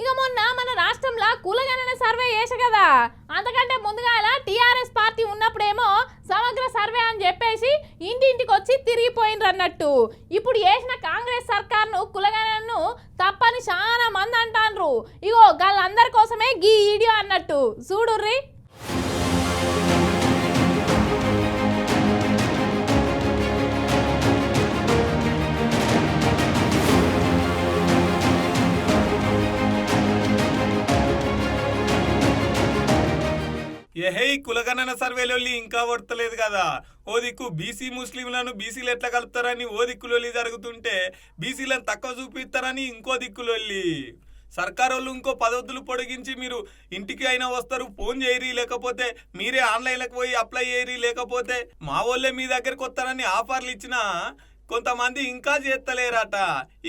ఇక మొన్న మన రాష్ట్రంలో కులగణన సర్వే చేసే కదా. అంతకంటే ముందుగా టీఆర్ఎస్ పార్టీ ఉన్నప్పుడేమో సమగ్ర సర్వే అని చెప్పేసి ఇంటింటికి వచ్చి తిరిగిపోయినరు అన్నట్టు. ఇప్పుడు చేసిన కాంగ్రెస్ సర్కార్ను కులగణనను తప్పని చాలా మంది అంటాండ్రు. ఇగో వాళ్ళందరి కోసమే గీ వీడియో అన్నట్టు. చూడుర్రి. ఏహే కులగణన సర్వేలోళ్ళు ఇంకా వర్తలేదు కదా. ఓ దిక్కు బీసీ ముస్లింలను బీసీలు ఎట్లా కలుపుతారని ఓ దిక్కులొల్లి జరుగుతుంటే బీసీలను తక్కువ చూపిస్తారని ఇంకో దిక్కులొల్లి. సర్కారోళ్ళు ఇంకో పదవులు పొడిగించి మీరు ఇంటికి అయినా వస్తారు ఫోన్ చేయరి లేకపోతే మీరే ఆన్లైన్లకు పోయి అప్లై చేయరి లేకపోతే మా వాళ్ళే మీ దగ్గరకు వస్తారని ఆఫర్లు ఇచ్చినా కొంతమంది ఇంకా చేస్తలేరట.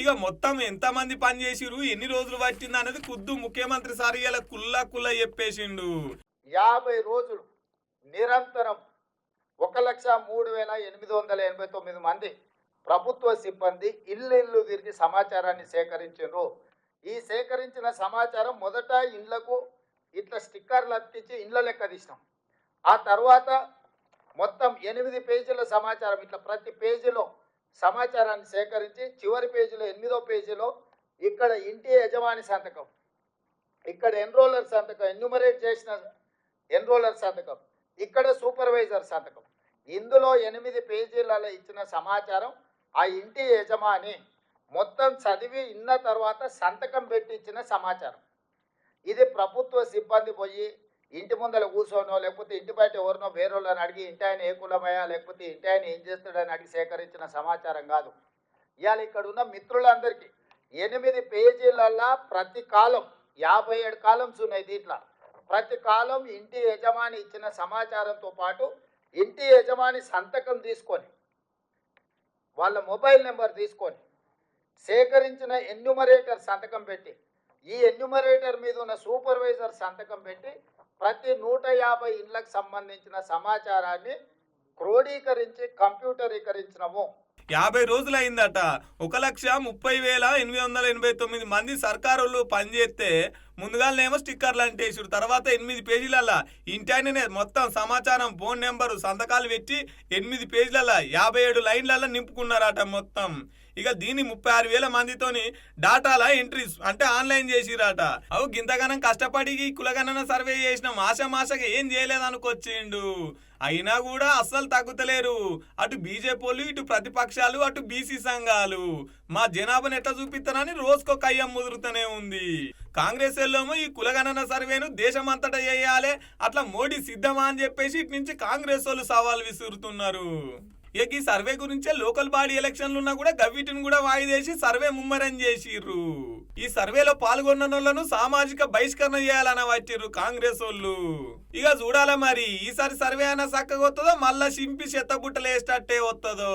ఇక మొత్తం ఎంతమంది పనిచేసిరు ఎన్ని రోజులు పట్టింది అనేది కుద్దు ముఖ్యమంత్రి సార్ ఇలా కుల్లా కుల్లా చెప్పేసిండు. యాభై రోజులు నిరంతరం ఒక లక్ష మూడు వేల ఎనిమిది వందల ఎనభై తొమ్మిది మంది ప్రభుత్వ సిబ్బంది ఇల్లు ఇల్లు తిరిగి సమాచారాన్ని సేకరించారు. ఈ సేకరించిన సమాచారం మొదట ఇండ్లకు ఇట్లా స్టిక్కర్లు అతికించి ఇండ్ల లెక్క తీసినాం. ఆ తర్వాత మొత్తం ఎనిమిది పేజీల సమాచారం ఇట్లా ప్రతి పేజీలో సమాచారాన్ని సేకరించి చివరి పేజీలో ఎనిమిదో పేజీలో ఇక్కడ ఇంటి యజమాని సంతకం ఇక్కడ ఎన్రోలర్ సంతకం ఎన్యూమరేట్ చేసిన ఎన్రోలర్ సంతకం ఇక్కడ సూపర్వైజర్ సంతకం. ఇందులో ఎనిమిది పేజీలలో ఇచ్చిన సమాచారం ఆ ఇంటి యజమాని మొత్తం చదివి ఇన్న తర్వాత సంతకం పెట్టి ఇచ్చిన సమాచారం. ఇది ప్రభుత్వ సిబ్బంది పోయి ఇంటి ముందర కూర్చోనో లేకపోతే ఇంటి బయట ఎవరినో వేరేళ్ళని అడిగి ఇంటి ఆయన ఏ కులమయ్యా లేకపోతే ఇంటి ఆయన ఏం చేస్తాడని అడిగి సేకరించిన సమాచారం కాదు. ఇవాళ ఇక్కడ ఉన్న మిత్రులందరికీ ఎనిమిది పేజీలల్లా ప్రతి కాలం యాభై ఏడు కాలమ్స్ ఉన్నాయి దీంట్లో. ప్రతి కాలం ఇంటి యజమాని ఇచ్చిన సమాచారంతో పాటు ఇంటి యజమాని సంతకం తీసుకొని వాళ్ళ మొబైల్ నెంబర్ తీసుకొని సేకరించిన ఎన్యుమరేటర్ సంతకం పెట్టి ఈ ఎన్యుమరేటర్ మీద ఉన్న సూపర్వైజర్ సంతకం పెట్టి ప్రతి నూట యాభై ఇండ్లకు సంబంధించిన సమాచారాన్ని క్రోడీకరించి కంప్యూటరీకరించినము. యాభై రోజులు అయిందట ఒక లక్ష ముప్పై వేల ఎనిమిది వందల ఎనభై తొమ్మిది మంది సర్కారులు పనిచేస్తే ముందుగానేమో స్టిక్కర్లు అంటేసారు తర్వాత ఎనిమిది పేజీలల్లా ఇంటాయననే మొత్తం సమాచారం ఫోన్ నెంబరు సంతకాలు పెట్టి ఎనిమిది పేజీలల్లా యాభై ఏడు లైన్లల్లా నింపుకున్నారట మొత్తం. ఇక దీన్ని ముప్పై ఆరు వేల మందితోని డాటాల ఎంట్రీస్ అంటే ఆన్లైన్ చేసిరాట అవు గింతగానం కష్టపడి ఈ కులగణన సర్వే చేసిన. మాస మాసగా ఏం చేయలేదనుకొచ్చిండు. అయినా కూడా అస్సలు తగ్గుతలేరు. అటు బీజేపీలు ఇటు ప్రతిపక్షాలు అటు బీసీ సంఘాలు. మా జనాభాను ఎట్లా చూపిస్తారని రోజుకో కయ్యం ముదురుతూనే ఉంది. కాంగ్రెస్ ఏమో ఈ కులగణన సర్వేను దేశమంతటా చేయాలి అట్లా మోడీ సిద్ధమా అని చెప్పేసి ఇటు నుంచి కాంగ్రెస్ వాళ్ళు సవాల్ విసురుతున్నారు. ఇక ఈ సర్వే గురించే లోకల్ బాడీ ఎలక్షన్లు ఉన్నా కూడా గవ్విటిని కూడా వాయిదేసి సర్వే ముమ్మరం చేసిర్రు. ఈ సర్వేలో పాల్గొన్న వాళ్ళను సామాజిక బహిష్కరణ చేయాలని వచ్చిర్రు కాంగ్రెస్ వాళ్ళు. ఇక చూడాలా మరి ఈసారి సర్వే అయినా చక్కగా వస్తుందో మళ్ళా సింపి చెత్తబుట్టలు వేసేటట్టే వస్తుందో